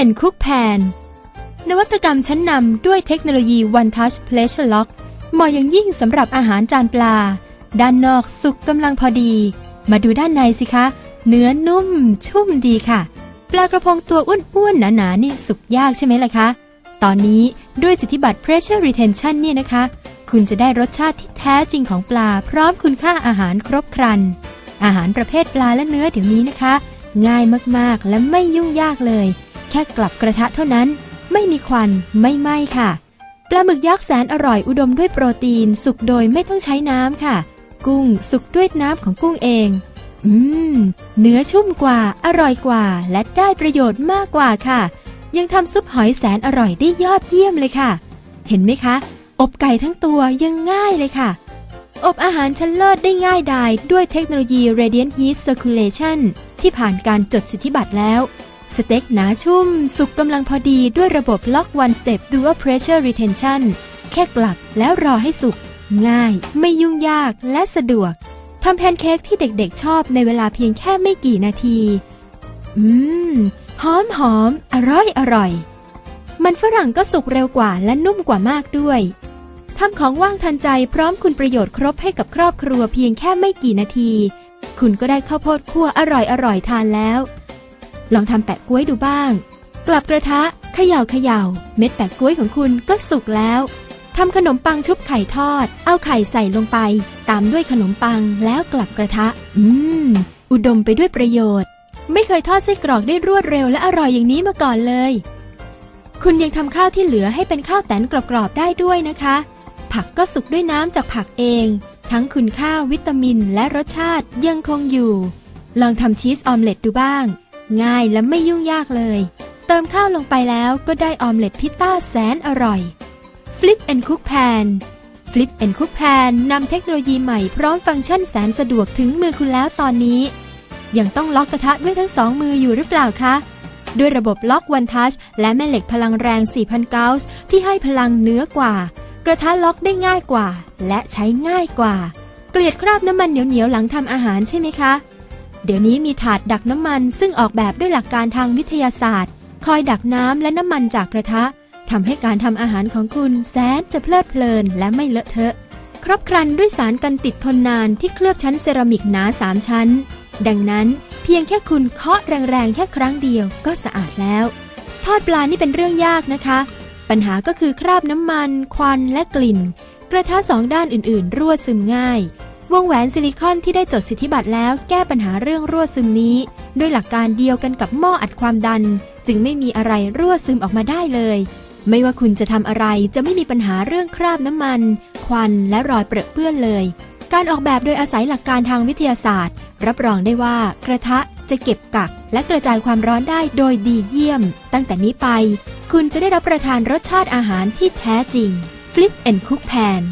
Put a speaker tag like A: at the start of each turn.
A: and Cook Pan นวัตกรรมชั้นนำด้วยเทคโนโลยี One Touch Pleasure Lock เหมาะอย่างยิ่งสำหรับอาหารจานปลา ด้านนอกสุกกำลังพอดี มาดูด้านในสิคะ เนื้อนุ่ม ชุ่มดีค่ะ ปลากระพงตัวอ้วนๆ หนาๆ นี่สุกยากใช่ไหมล่ะคะ ตอนนี้ด้วยสิทธิบัตร Pressure Retention นี่นะคะ คุณจะได้รสชาติที่แท้จริงของปลา พร้อมคุณค่าอาหารครบครัน อาหารประเภทปลาและเนื้อเดี๋ยวนี้นะคะ ง่ายมากๆ และไม่ยุ่งยากเลย ค่กลับกระทะเท่านั้น ไม่มีควันไม่ไหม้ค่ะ ปลาหมึกยักษ์แสนอร่อยอุดมด้วยโปรตีน สุกโดยไม่ต้องใช้น้ำค่ะ กุ้งสุกด้วยน้ำของกุ้งเอง อืม เนื้อชุ่มกว่า อร่อยกว่า และได้ประโยชน์มากกว่าค่ะ ยังทำซุปหอยแสนอร่อยได้ยอดเยี่ยมเลยค่ะ เห็นไหมคะ อบไก่ทั้งตัวยังง่ายเลยค่ะ อบอาหารชั้นเลิศได้ง่ายดายด้วยเทคโนโลยี Radiant Heat Circulation ที่ผ่านการจดสิทธิบัตรแล้ว สเต็กหนาชุ่ม สุกกำลังพอดีด้วยระบบ Lock One Step Dual Pressure Retention แค่กลับแล้วรอให้สุก ง่าย ไม่ยุ่งยากและสะดวกทำแพนเค้กที่เด็กๆชอบในเวลาเพียงแค่ไม่กี่นาที อืม หอมหอม อร่อยอร่อย มันฝรั่งก็สุกเร็วกว่าและนุ่มกว่ามากด้วยทำของว่างทันใจพร้อมคุณประโยชน์ครบให้กับครอบครัวเพียงแค่ไม่กี่นาที คุณก็ได้ข้าวโพดคั่วอร่อยอร่อยทานแล้ว ลองทำแปะกล้วยดูบ้าง กลับกระทะเขย่าเขย่า เม็ดแปะกล้วยของคุณก็สุกแล้วทำขนมปังชุบไข่ทอด เอาไข่ใส่ลงไป ตามด้วยขนมปังแล้วกลับกระทะ อืม อุดมไปด้วยประโยชน์ ไม่เคยทอดไส้กรอกได้รวดเร็วและอร่อยอย่างนี้มาก่อนเลย คุณยังทำข้าวที่เหลือให้เป็นข้าวแตนกรอบๆได้ด้วยนะคะ ผักก็สุกด้วยน้ำจากผักเอง ทั้งคุณค่าวิตามินและรสชาติยังคงอยู่ ลองทำชีสออมเล็ตดูบ้าง ง่ายและไม่ยุ่งยากเลย เติมข้าวลงไปแล้วก็ได้ออมเล็ตพิต้าแสนอร่อย Flip and Cook Pan Flip and Cook Pan นำเทคโนโลยีใหม่พร้อมฟังก์ชันแสนสะดวกถึงมือคุณแล้วตอนนี้ ยังต้องล็อกกระทะด้วยทั้งสองมืออยู่หรือเปล่าคะ ด้วยระบบล็อก One Touch และแม่เหล็กพลังแรง 4,000 กาส์ที่ให้พลังเหนือกว่า กระทะล็อกได้ง่ายกว่า และใช้ง่ายกว่า เกลียดคราบน้ำมันเหนียวๆหลังทำอาหารใช่ไหมคะ เดี๋ยวนี้มีถาดดักน้ำมันซึ่งออกแบบด้วยหลักการทางวิทยาศาสตร์ คอยดักน้ำและน้ำมันจากกระทะทำให้การทำอาหารของคุณแสนจะเพลิดเพลินและไม่เลอะเทอะ ครบครันด้วยสารกันติดทนนานที่เคลือบชั้นเซรามิกหนาสามชั้น ดังนั้นเพียงแค่คุณเคาะแรงๆแค่ครั้งเดียวก็สะอาดแล้ว ทอดปลานี่เป็นเรื่องยากนะคะ ปัญหาก็คือคราบน้ำมัน ควันและกลิ่น กระทะสองด้านอื่นๆ รั่วซึมง่าย วงแหวนซิลิคอนที่ได้จดสิทธิบัตรแล้วแก้ปัญหาเรื่องรั่วซึมนี้ ด้วยหลักการเดียวกันกับหม้ออัดความดัน จึงไม่มีอะไรรั่วซึมออกมาได้เลย ไม่ว่าคุณจะทำอะไรจะไม่มีปัญหาเรื่องคราบน้ำมัน ควันและรอยเปรอะเปื้อนเลย การออกแบบโดยอาศัยหลักการทางวิทยาศาสตร์ รับรองได้ว่ากระทะจะเก็บกัก และกระจายความร้อนได้โดยดีเยี่ยม ตั้งแต่นี้ไป คุณจะได้รับประทานรสชาติอาหารที่แท้จริง Flip and Cook Pan